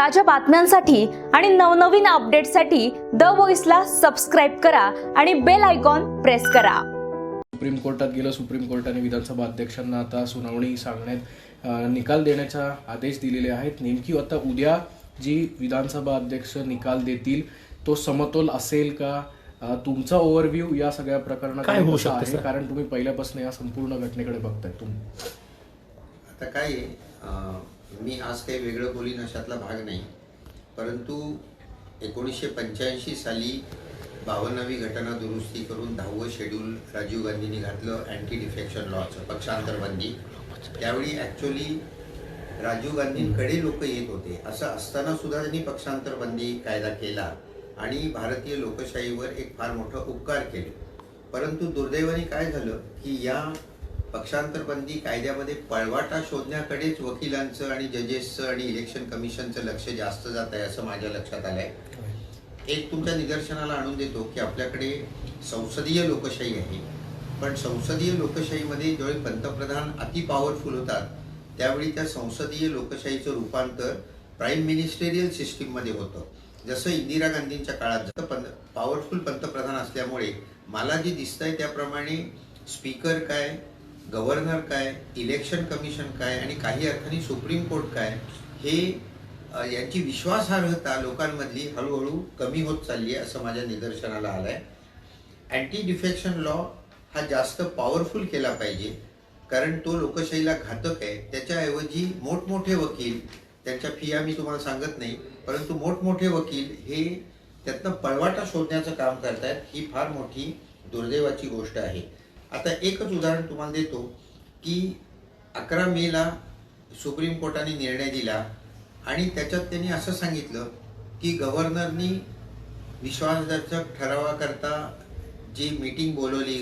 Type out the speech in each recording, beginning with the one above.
ताज्या बातम्यांसाठी आणि नवनवीन अपडेटसाठी द व्हॉइसला सबस्क्राईब करा आणि बेल आयकॉन प्रेस करा. सुप्रीम कोर्टात गेलं. सुप्रीम कोर्टाने विधानसभा अध्यक्षांना आता सुनावणी सांगण्यात निकाल देण्याचा आदेश दिलेले आहेत. नेमकी आता उद्या जी विधानसभा अध्यक्ष निकाल देतील तो समतोल असेल का? तुमचा ओव्हरव्ह्यू या सगळ्या प्रकरणात काय होऊ शकतं, आहे? कारण तुम्ही पहिल्यापासून या संपूर्ण घटनेकडे बघताय. तुम्ही आता काय मी आज काही वेगळं बोलीन अशातला भाग नाही. परंतु एकोणीसशे पंच्याऐंशी साली बावन्नावी घटना दुरुस्ती करून दहावं शेड्यूल राजीव गांधींनी घातलं अँटी डिफेक्शन लॉचं पक्षांतरबंदी. त्यावेळी ॲक्च्युली राजीव गांधींकडे लोक येत होते. असं असताना सुद्धा त्यांनी पक्षांतरबंदी कायदा केला आणि भारतीय लोकशाहीवर एक फार मोठा उपकार केले. परंतु दुर्दैवाने काय झालं की या पक्षांतरबंदी कायद्यामध्ये पळवाटा शोधण्याकडेच वकिलांचं आणि जजेसचं आणि इलेक्शन कमिशनचं लक्ष जास्त जात आहे असं माझ्या लक्षात आलंय. एक तुमच्या निदर्शनाला आणून देतो की आपल्याकडे संसदीय लोकशाही आहे. पण संसदीय लोकशाहीमध्ये ज्यावेळी पंतप्रधान अति पॉवरफुल होतात त्यावेळी त्या संसदीय लोकशाहीचं रूपांतर प्राईम मिनिस्टेरियल सिस्टीममध्ये होतं. जसं इंदिरा गांधींच्या काळात जसं पंत पॉवरफुल पंतप्रधान असल्यामुळे मला जे दिसतंय त्याप्रमाणे स्पीकर काय गव्हर्नर काय इलेक्शन कमिशन काय आणि काही अर्थाने सुप्रीम कोर्ट काय हे यांची विश्वासार्हता लोकांमधली हळूहळू कमी होत चालली आहे असं माझ्या निदर्शनाला आलं आहे अँटी डिफेक्शन लॉ हा जास्त पॉवरफुल केला पाहिजे कारण तो लोकशाहीला घातक आहे. त्याच्याऐवजी मोठमोठे वकील त्यांच्या फिया मी तुम्हाला सांगत नाही परंतु मोठमोठे वकील हे त्यातनं पळवाटा शोधण्याचं काम करतायत ही फार मोठी दुर्दैवाची गोष्ट आहे. आता एकच उदाहरण तुम्हाला देतो की अकरा मेला सुप्रीम कोर्टाने निर्णय दिला आणि त्याच्यात त्यांनी असं सांगितलं की गव्हर्नरनी विश्वासदर्शक ठरावाकरता जी मीटिंग बोलवली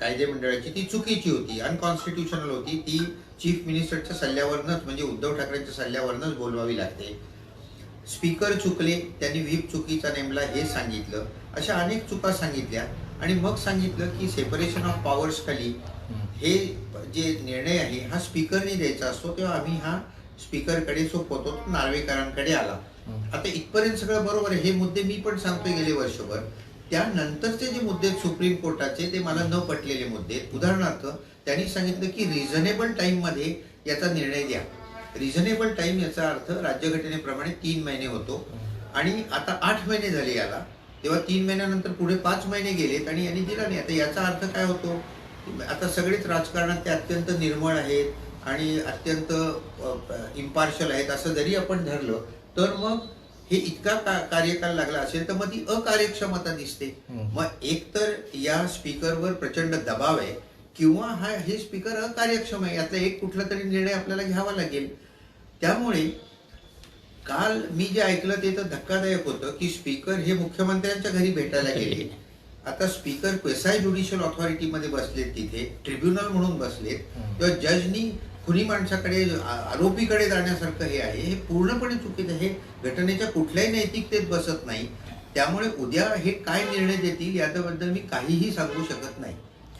कायदे मंडळाची ती चुकीची होती अनकॉन्स्टिट्युशनल होती. ती चीफ मिनिस्टरच्या सल्ल्यावरनच म्हणजे उद्धव ठाकरेंच्या सल्ल्यावरनच बोलवावी लागते. स्पीकर चुकले त्यांनी व्हीप चुकीचा नेमला हे सांगितलं. अशा अनेक चुका सांगितल्या. आणि मग सांगितलं की सेपरेशन ऑफ पॉवर्स खाली हे जे निर्णय आहे हा स्पीकरने द्यायचा असतो तेव्हा आम्ही हा स्पीकरकडे सोपवतो नार्वेकरांकडे आला. आता इथपर्यंत सगळं बरोबर आहे. हे मुद्दे मी पण सांगतोय गेले वर्षभर. त्यानंतरचे जे मुद्दे सुप्रीम कोर्टाचे ते मला न पटलेले मुद्दे उदाहरणार्थ त्यांनी सांगितलं की रिझनेबल टाइममध्ये याचा निर्णय द्या रिझनेबल टाइम याचा अर्थ राज्यघटनेप्रमाणे तीन महिने होतो. आणि आता आठ महिने झाले याला. तेव्हा तीन महिन्यानंतर पुढे पाच महिने गेलेत आणि यांनी दिला नाही. आता याचा अर्थ काय होतो? आता सगळेच राजकारणात ते अत्यंत निर्मळ आहेत आणि अत्यंत इम्पार्शल आहेत असं जरी आपण धरलं तर मग हे इतका का कार्यकाल लागला असेल तर मग ती अकार्यक्षमता दिसते. मग एकतर या स्पीकरवर प्रचंड दबाव आहे किंवा हा हे स्पीकर अकार्यक्षम आहे यातला एक कुठला तरी निर्णय आपल्याला घ्यावा लागेल. त्यामुळे काल मी जे ऐकलं ते तर धक्कादायक होतं की स्पीकर हे मुख्यमंत्र्यांच्या घरी भेटायला गेले. आता स्पीकर पेसाय ज्युडिशियल ऑथॉरिटीमध्ये बसलेत तिथे ट्रिब्युनल म्हणून बसलेत. तेव्हा जजनी खुनी माणसाकडे आरोपीकडे जाण्यासारखं हे आहे. हे पूर्णपणे चुकीचं आहे. हे घटनेच्या कुठल्याही नैतिकतेत बसत नाही. त्यामुळे उद्या हे काय निर्णय देतील याबद्दल मी काहीही सांगू शकत नाही.